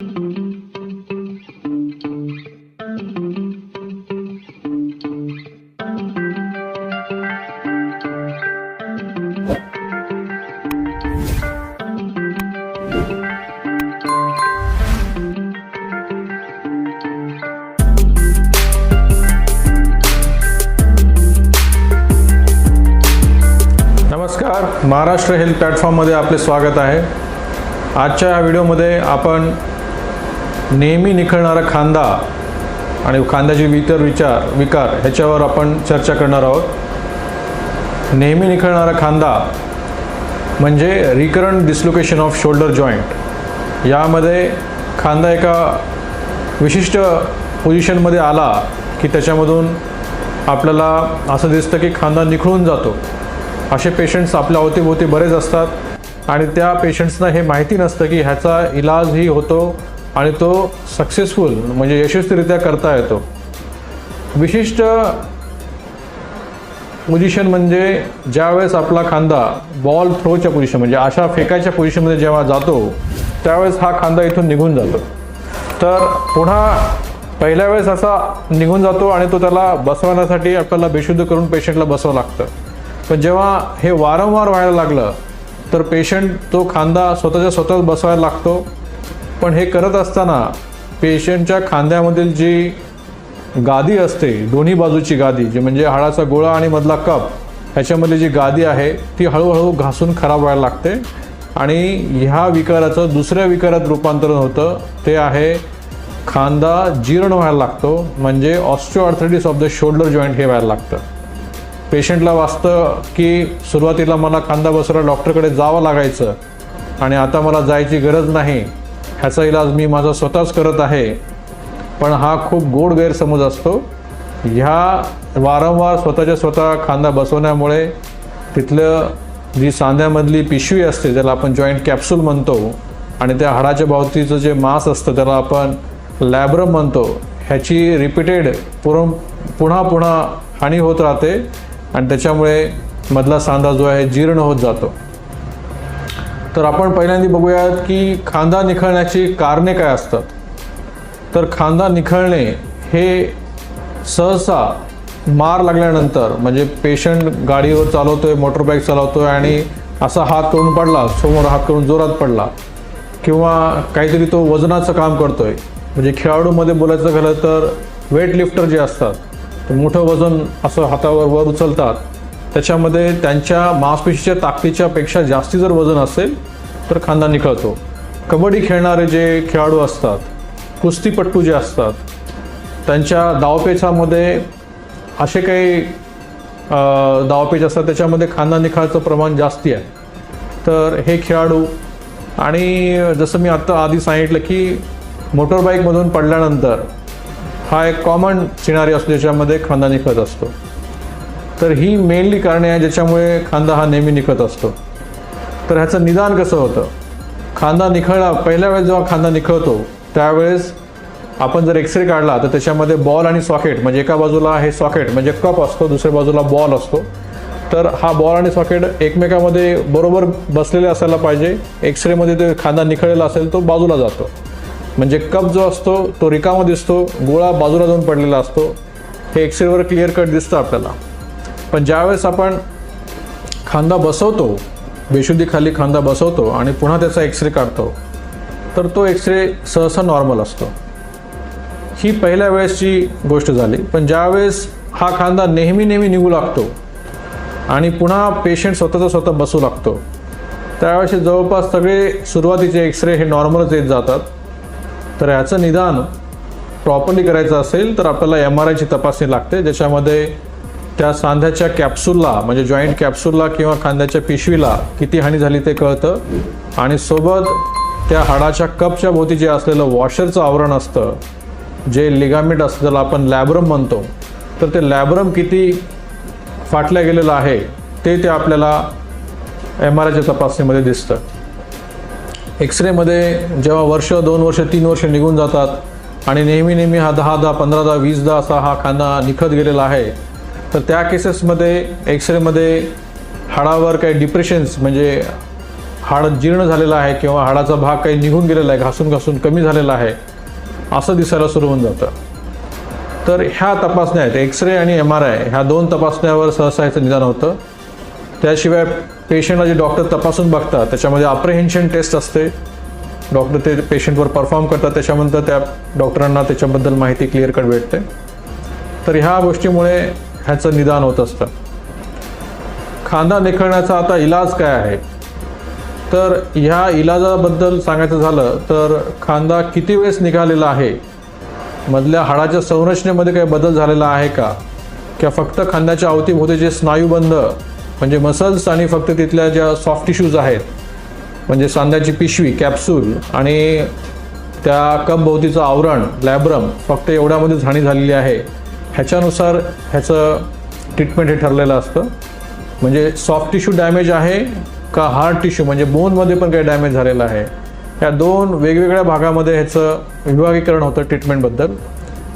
नमस्कार महाराष्ट्र हेल्थ प्लॅटफॉर्ममध्ये आपले स्वागत आहे. आजच्या या व्हिडिओमध्ये आपण नेहमी निखळणारा खांदा आणि खांद्याचे इतर विचार विकार ह्याच्यावर आपण चर्चा करणार आहोत. नेहमी निखळणारा खांदा म्हणजे recurrent dislocation of shoulder joint यामध्ये खांदा एका विशिष्ट पोझिशनमध्ये आला की त्याच्यामधून आपल्याला असं दिसतं की खांदा निखळून जातो. असे पेशंट्स आपल्या अवतीभोवती बरेच असतात आणि त्या पेशंट्सना हे माहिती नसतं की ह्याचा इलाजही होतो आणि तो सक्सेसफुल म्हणजे यशस्वीरित्या करता येतो. विशिष्ट पोझिशन म्हणजे ज्यावेळेस आपला खांदा बॉल थ्रोच्या पोझिशन म्हणजे अशा फेकायच्या पोझिशनमध्ये जेव्हा जातो त्यावेळेस हा खांदा इथून निघून जातो. तर पुन्हा पहिल्या वेळेस असा निघून जातो आणि तो त्याला बसवण्यासाठी आपल्याला बेशुद्ध करून पेशंटला बसवावं लागतं. पण जेव्हा हे वारंवार व्हायला लागलं तर पेशंट तो खांदा स्वतःच्या स्वतःच बसवायला लागतो. पण हे करत असताना पेशंटच्या खांद्यामधील जी गादी असते दोन्ही बाजूची गादी जी म्हणजे हाडाचा गोळा आणि मधला कप ह्याच्यामधली जी गादी आहे ती हळूहळू घासून खराब व्हायला लागते. आणि ह्या विकाराचं दुसऱ्या विकारात रूपांतरण होतं ते आहे खांदा जीर्ण व्हायला लागतो म्हणजे osteoarthritis of the shoulder joint हे व्हायला लागतं. पेशंटला वाचतं की सुरुवातीला मला खांदा बसरा डॉक्टरकडे जावं लागायचं आणि आता मला जायची गरज नाही ह्याचा इलाज मी माझा स्वतःच करत आहे. पण हा खूप गोड गैरसमज असतो. ह्या वारंवार स्वतःच्या स्वतः खांदा बसवण्यामुळे तिथलं जी सांध्यामधली पिशवी असते ज्याला आपण जॉईंट कॅप्सूल म्हणतो आणि त्या हाडाच्या भोवतीचं जे मांस असतं त्याला आपण लॅब्रम म्हणतो ह्याची रिपीटेड पुरं पुन्हा पुन्हा हानी होत राहते. आणि त्याच्यामुळे मधला सांधा जो आहे जीर्ण होत जातो. तर आपण पहिल्यांदा बघूयात की खांदा निखळण्याची कारणे काय असतात. तर खांदा निखळणे हे सहसा मार लागल्यानंतर म्हणजे पेशंट गाडीवर चालवतोय मोटरबाईक चालवतोय आणि असा हात करून पडला समोर हात करून जोरात पडला किंवा काहीतरी तो वजनाचं काम करतोय. म्हणजे खेळाडूमध्ये बोलायचं झालं तर वेट लिफ्टर जे असतात ते मोठं वजन असं हातावर वर उचलतात. त्याच्यामध्ये त्यांच्या मांसपेशीच्या ताकदीच्या पेक्षा जास्ती जर वजन असेल तर खांदा निखळतो कबड्डी खेळणारे जे खेळाडू असतात कुस्तीपट्टू जे असतात त्यांच्या धावपेचामध्ये असे काही अ, धावपेच असतात त्याच्यामध्ये खांदा निखाळचं प्रमाण जास्ती आहे. तर हे खेळाडू आणि जसं मी आत्ता आधी सांगितलं की मोटरबाईकमधून पडल्यानंतर हा एक कॉमन सिनारी असतो ज्याच्यामध्ये खांदा निखळत असतो. तर ही मेनली कारणे आहे ज्याच्यामुळे खांदा हा नेहमी निखळत असतो. तर ह्याचं निदान कसं होतं? खांदा निखळला पहिल्या वेळेस जेव्हा खांदा निखळतो त्यावेळेस आपण जर एक्सरे काढला तर त्याच्यामध्ये बॉल आणि सॉकेट म्हणजे एका बाजूला हे सॉकेट म्हणजे कप असतो दुसऱ्या बाजूला बॉल असतो. तर हा बॉल आणि सॉकेट एकमेकामध्ये बरोबर बसलेले असायला पाहिजे. एक्सरेमध्ये ते खांदा निखळलेला असेल तो बाजूला जातो. म्हणजे कप जो असतो तो रिकामा दिसतो गोळा बाजूला जाऊन पडलेला असतो. हे एक्सरेवर क्लिअर कट दिसतं आपल्याला. पण ज्यावेळेस आपण खांदा बसवतो बेशुद्धीखाली खांदा बसवतो आणि पुन्हा त्याचा एक्सरे काढतो तर तो एक्सरे सहसा नॉर्मल असतो. ही पहिल्या वेळेसची गोष्ट झाली. पण ज्यावेळेस हा खांदा नेहमी नेहमी निघू लागतो आणि पुन्हा पेशंट स्वतःचा स्वतः बसू लागतो त्यावेळेस जवळपास सगळे सुरुवातीचे एक्सरे हे नॉर्मलच येत जातात. तर ह्याचं निदान प्रॉपरली करायचं असेल तर आपल्याला एम आर आयची तपासणी लागते ज्याच्यामध्ये त्या सांध्याच्या कॅप्सूलला म्हणजे जॉईंट कॅप्सूलला किंवा खांद्याच्या पिशवीला किती हानी झाली ते कळतं. आणि सोबत त्या हाडाच्या कपच्या भोवती जे असलेलं वॉशरचं आवरण असतं जे लिगामेंट असतं ज्याला आपण लॅब्रम म्हणतो तर ते लॅब्रम किती फाटल्या गेलेलं आहे ते ते आपल्याला एम आर आयच्या तपासणीमध्ये दिसतं. एक्सरेमध्ये जेव्हा वर्ष दोन वर्ष तीन वर्ष निघून जातात आणि नेहमी नेहमी हा दहा दहा पंधरा दहा वीस दहा असा हा खांदा निखत गेलेला आहे तर त्या केसेसमध्ये एक्सरेमध्ये हाडावर काही डिप्रेशन्स म्हणजे हाड जीर्ण झालेलं आहे किंवा हाडाचा भाग काही निघून गेलेला आहे घासून घासून कमी झालेला आहे असं दिसायला सुरू होऊन जातं. तर ह्या तपासण्या आहेत एक्सरे आणि एम आर आय ह्या दोन तपासण्यावर सहसा ह्याचं निदान होतं. त्याशिवाय पेशंटला जे डॉक्टर तपासून बघतात त्याच्यामध्ये अप्रेहेन्शन टेस्ट असते. डॉक्टर ते पेशंटवर परफॉर्म करतात त्याच्यानंतर त्या डॉक्टरांना त्याच्याबद्दल माहिती क्लिअर कट भेटते. तर ह्या गोष्टीमुळे ह्याचं निदान होत असतं. खांदा निखळण्याचा आता इलाज काय आहे? तर ह्या इलाजाबद्दल सांगायचं झालं तर खांदा किती वेळेस निघालेला आहे? मधल्या हाडाच्या संरचनेमध्ये काही बदल झालेला आहे का? किंवा फक्त खांद्याच्या अवतीभोवती जे स्नायूबंध म्हणजे मसल्स आणि फक्त तिथल्या ज्या सॉफ्ट टिश्यूज आहेत म्हणजे सांध्याची पिशवी कॅप्सूल आणि त्या कपभोवतीचं आवरण लॅब्रम फक्त एवढ्यामध्ये झाणी झालेली आहे. ह्याच्यानुसार ह्याचं ट्रीटमेंट हे ठरलेलं असतं. म्हणजे सॉफ्ट टिश्यू डॅमेज आहे का हार्ड टिश्यू म्हणजे बोनमध्ये पण काही डॅमेज झालेलं आहे. या दोन वेगवेगळ्या भागामध्ये ह्याचं विभागीकरण होतं ट्रीटमेंटबद्दल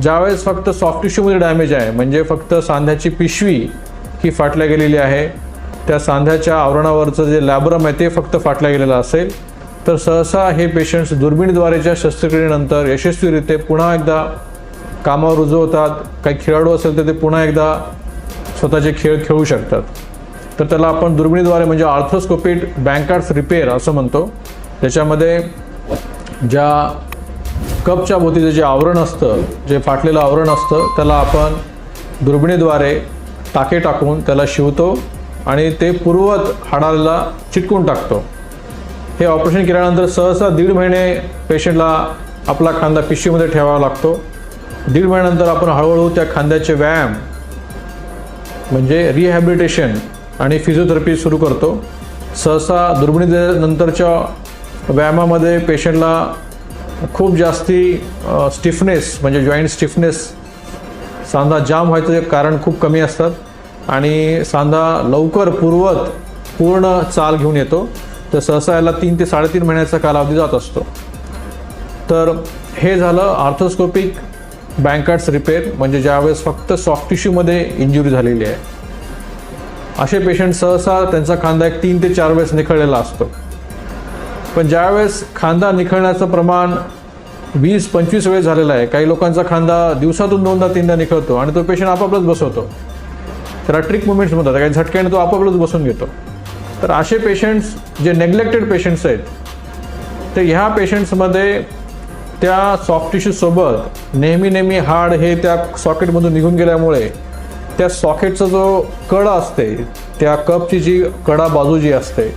ज्यावेळेस फक्त सॉफ्ट टिश्यूमध्ये डॅमेज आहे म्हणजे फक्त सांध्याची पिशवी ही फाटल्या गेलेली आहे त्या सांध्याच्या आवरणावरचं जे लॅबरम आहे ते फक्त फाटल्या गेलेलं असेल तर सहसा हे पेशंट्स दुर्बिणीद्वारेच्या शस्त्रक्रियेनंतर यशस्वीरित्या पुन्हा एकदा कामावर रुजू होतात काही खेळाडू असेल तर ते पुन्हा एकदा स्वतःचे खेळ खेळू शकतात. तर त्याला आपण दुर्बिणीद्वारे म्हणजे आर्थ्रोस्कोपिक बँकार्ड्स रिपेअर असं म्हणतो. त्याच्यामध्ये ज्या कपच्या भोवतीचं जे आवरण असतं जे फाटलेलं आवरण असतं त्याला आपण दुर्बिणीद्वारे टाके टाकून त्याला शिवतो आणि ते पूर्वत हाडाला चिटकून टाकतो. हे ऑपरेशन केल्यानंतर सहसा दीड महिने पेशंटला आपला खांदा पिशवीमध्ये ठेवावा लागतो. दीड महिन्यानंतर आपण हळूहळू त्या खांद्याचे व्यायाम म्हणजे रिहॅबिलिटेशन आणि फिजिओथेरपी सुरू करतो. सहसा दुर्बिणी नंतरच्या व्यायामामध्ये पेशंटला खूप जास्ती स्टिफनेस म्हणजे जॉईंट स्टिफनेस सांधा जाम व्हायचं कारण खूप कमी असतात आणि सांधा लवकर पूर्वत पूर्ण चाल घेऊन येतो. तर सहसा याला तीन ते साडेतीन महिन्याचा कालावधी जात असतो. तर हे झालं आर्थोस्कोपिक बँकर्स रिपेअर म्हणजे ज्यावेळेस फक्त सॉफ्ट टिश्यूमध्ये इंजुरी झालेली आहे. असे पेशंट सहसा त्यांचा खांदा एक तीन ते चार वेळेस निखळलेला असतो. पण ज्यावेळेस खांदा निखळण्याचं प्रमाण वीस पंचवीस वेळेस झालेलं आहे काही लोकांचा खांदा दिवसातून दोनदा तीनदा निखळतो आणि तो पेशंट आपापलाच बसवतो. त्याला ट्रिक मुवमेंट्स म्हणतात काही झटक्याने तो आपापलाच बसून घेतो. तर असे पेशंट्स जे नेग्लेक्टेड पेशंट्स आहेत तर ह्या पेशंट्समध्ये त्या सॉफ्ट टिश्यूसोबत नेहमी नेहमी हाड हे त्या सॉकेटमधून निघून गेल्यामुळे त्या सॉकेटचा जो कडा असते त्या कपची जी कडा बाजू जी असते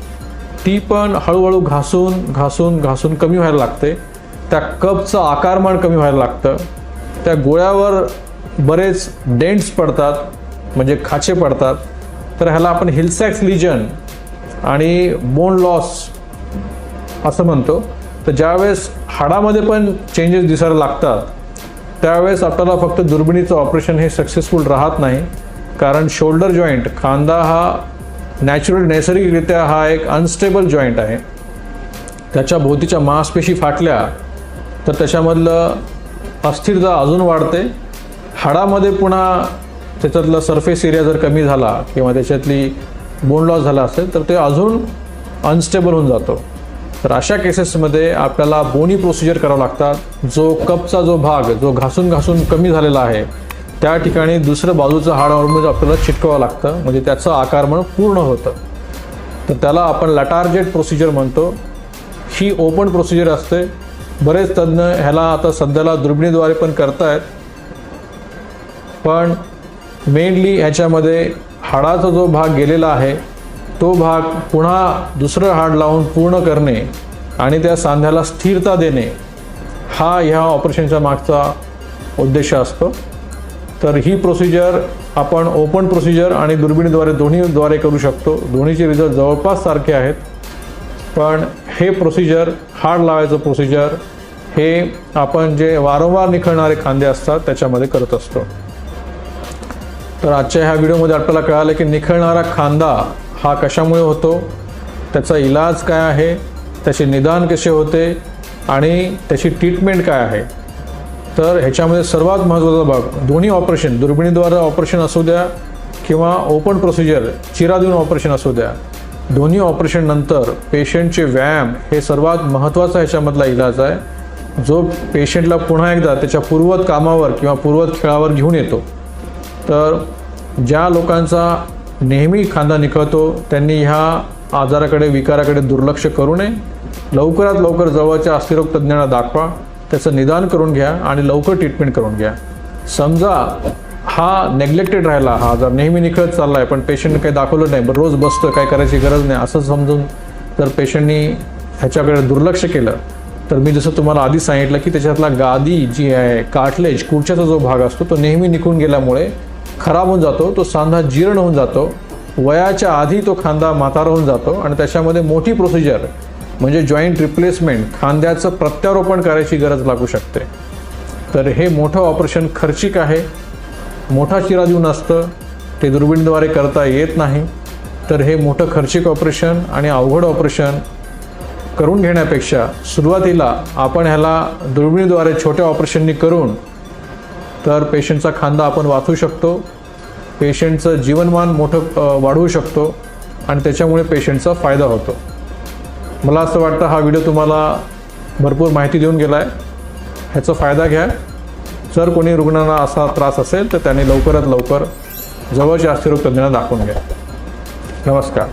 ती पण हळूहळू घासून घासून घासून कमी व्हायला लागते. त्या कपचं आकारमान कमी व्हायला लागतं. त्या गोळ्यावर बरेच डेंट्स पडतात म्हणजे खाचे पडतात. तर ह्याला आपण हिलसॅक्स लिजन आणि बोन लॉस असं म्हणतो. तर ज्यावेळेस हाडामध्ये पण चेंजेस दिसायला लागतात त्यावेळेस आपल्याला फक्त दुर्बिणीचं ऑपरेशन हे सक्सेसफुल राहत नाही. कारण शोल्डर जॉईंट खांदा हा नॅचरल नैसर्गिकरित्या हा एक अनस्टेबल जॉईंट आहे. त्याच्या भोवतीच्या मांसपेशी फाटल्या तर त्याच्यामधलं अस्थिरता अजून वाढते. हाडामध्ये पुन्हा त्याच्यातला सरफेस एरिया जर कमी झाला किंवा त्याच्यातली बोन लॉस झाला असेल तर ते अजून अनस्टेबल होऊन जातो. तर अशा केसेसमध्ये आपल्याला बोनी प्रोसिजर करावं लागतात. जो कपचा जो भाग जो घासून घासून कमी झालेला आहे त्या ठिकाणी दुसरं बाजूचं हाड म्हणजे आपल्याला चिटकावं लागतं. म्हणजे त्याचं आकारमण पूर्ण होतं. तर त्याला आपण लटार्जेट प्रोसिजर म्हणतो. ही ओपन प्रोसिजर असते. बरेच तज्ज्ञ ह्याला आता सध्याला दुर्बिणीद्वारे पण करतायत. पण मेनली ह्याच्यामध्ये हाडाचा जो भाग गेलेला आहे तो भाग पुन्हा दुसरं हाड लावून पूर्ण करणे आणि त्या सांध्याला स्थिरता देणे हा ह्या ऑपरेशनच्या मागचा उद्देश असतो. तर ही प्रोसिजर आपण ओपन प्रोसिजर आणि दुर्बिणीद्वारे दोन्हीद्वारे करू शकतो. दोन्हीचे रिझल्ट जवळपास सारखे आहेत. पण हे प्रोसिजर हाड लावायचं प्रोसिजर हे आपण जे वारंवार निखळणारे खांदे असतात त्याच्यामध्ये करत असतो. तर आजच्या ह्या व्हिडिओमध्ये आपल्याला कळालं की निखळणारा खांदा हा कशामुळे होतो? त्याचा इलाज काय आहे? त्याचे निदान कसे होते? आणि त्याची ट्रीटमेंट काय आहे? तर ह्याच्यामध्ये सर्वात महत्त्वाचा भाग दोन्ही ऑपरेशन दुर्बिणीद्वारे ऑपरेशन असू द्या किंवा ओपन प्रोसिजर चिरा देऊन ऑपरेशन असू द्या दोन्ही ऑपरेशननंतर पेशंटचे व्यायाम हे सर्वात महत्त्वाचा ह्याच्यामधला इलाज आहे. जो पेशंटला पुन्हा एकदा त्याच्या पूर्वत कामावर किंवा पूर्वत खेळावर घेऊन येतो. तर ज्या लोकांचा नेहमी खांदा निखळतो त्यांनी ह्या आजाराकडे विकाराकडे दुर्लक्ष करू नये. लवकरात लवकर जवळच्या अस्थिरोग तज्ज्ञांना दाखवा. त्याचं निदान करून घ्या आणि लवकर ट्रीटमेंट करून घ्या. समजा हा नेग्लेक्टेड राहिला हा आजार नेहमी निखळत चालला आहे पण पेशंटने काही दाखवलं नाही बरं रोज बसतं काय करायची गरज नाही असं समजून जर पेशंटनी ह्याच्याकडे दुर्लक्ष केलं तर मी जसं तुम्हाला आधी सांगितलं की त्याच्यातला गादी जी आहे कार्टलेज कुडच्याचा जो भाग असतो तो नेहमी निघून गेल्यामुळे खराब होऊन जातो तो सांधा जीर्ण होऊन जातो वयाच्या आधी तो खांदा म्हातारा होऊन जातो आणि त्याच्यामध्ये मोठी प्रोसिजर म्हणजे जॉईंट रिप्लेसमेंट खांद्याचं प्रत्यारोपण करायची गरज लागू शकते. तर हे मोठं ऑपरेशन खर्चिक आहे. मोठा चिरा देऊन असतं ते दुर्बीणद्वारे करता येत नाही. तर हे मोठं खर्चिक ऑपरेशन आणि अवघड ऑपरेशन करून घेण्यापेक्षा सुरुवातीला आपण ह्याला दुर्बिणीद्वारे छोट्या ऑपरेशननी करून तर पेशंटचा खांदा आपण वाचू शकतो. पेशंटचं जीवनमान मोठं वाढवू शकतो आणि त्याच्यामुळे पेशंटचा फायदा होतो. मला असं वाटतं हा व्हिडिओ तुम्हाला भरपूर माहिती देऊन गेला आहे ह्याचा फायदा घ्या. जर कोणी रुग्णांना असा त्रास असेल तर त्याने लवकरात लवकर जवळच्या अस्थिरोग तज्ज्ञांना दाखवून घ्या. नमस्कार.